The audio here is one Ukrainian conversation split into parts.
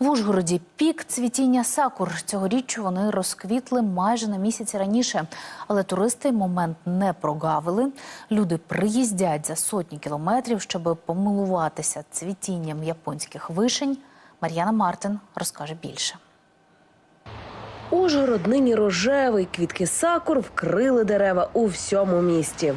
В Ужгороді пік цвітіння сакур. Цьогоріч вони розквітли майже на місяць раніше. Але туристи момент не прогавили. Люди приїздять за сотні кілометрів, щоб помилуватися цвітінням японських вишень. Мар'яна Мартин розкаже більше. Ужгород нині рожевий, квітки сакур вкрили дерева у всьому місті.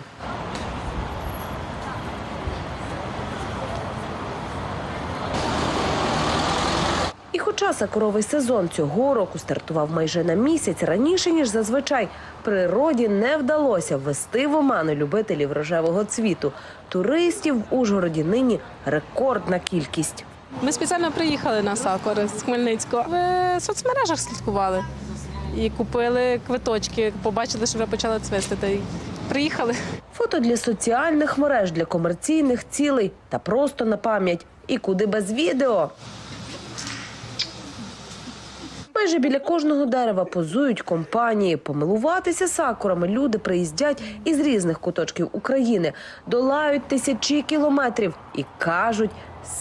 І хоча сакуровий сезон цього року стартував майже на місяць раніше, ніж зазвичай, природі не вдалося ввести в оману любителів рожевого цвіту. Туристів в Ужгороді нині рекордна кількість. Ми спеціально приїхали на Сакури з Хмельницького. В соцмережах слідкували і купили квиточки. Побачили, що вже почали й приїхали. Фото для соціальних мереж, для комерційних цілей та просто на пам'ять. І куди без відео. Майже біля кожного дерева позують компанії. Помилуватися сакурами люди приїздять із різних куточків України, долають тисячі кілометрів і кажуть,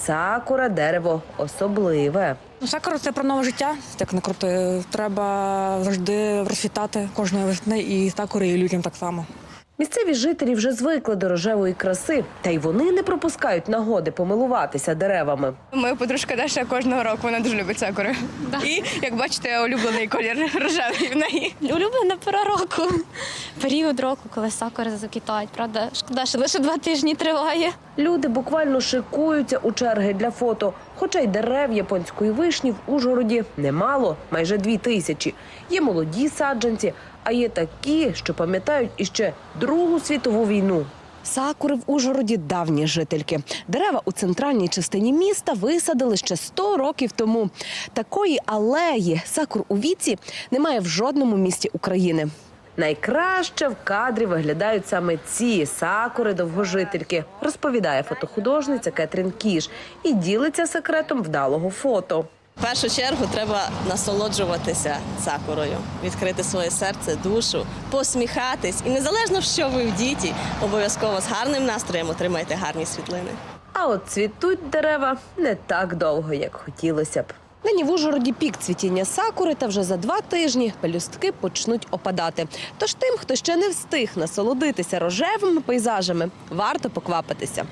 сакура дерево особливе. Ну, Сакура це про нове життя, як не крути. Треба завжди розсвітати кожної весни і сакури, і людям так само. Місцеві жителі вже звикли до рожевої краси, та й вони не пропускають нагоди помилуватися деревами. Моя подружка Даша кожного року вона дуже любить сакури. І як бачите, улюблений колір рожевий в неї. Улюблена пора року. Період року, коли сакури заквітають. Правда, шкода, що лише два тижні триває. Люди буквально шикуються у черги для фото. Хоча й дерев японської вишні в Ужгороді немало, майже дві тисячі. Є молоді саджанці, а є такі, що пам'ятають іще Другу світову війну. Сакури в Ужгороді давні жительки. Дерева у центральній частині міста висадили ще 100 років тому. Такої алеї сакур у віці немає в жодному місті України. Найкраще в кадрі виглядають саме ці сакури довгожительки, розповідає фотохудожниця Кетрін Кіш і ділиться секретом вдалого фото. В першу чергу треба насолоджуватися сакурою, відкрити своє серце, душу, посміхатись. І незалежно, що ви в діті, обов'язково з гарним настроєм отримайте гарні світлини. А от цвітуть дерева не так довго, як хотілося б. Нині в Ужгороді пік цвітіння сакури, та вже за два тижні пелюстки почнуть опадати. Тож тим, хто ще не встиг насолодитися рожевими пейзажами, варто поквапитися.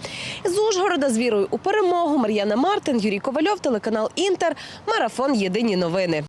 З Ужгорода з вірою у перемогу Мар'яна Мартин, Юрій Ковальов, телеканал Інтер, марафон Єдині новини.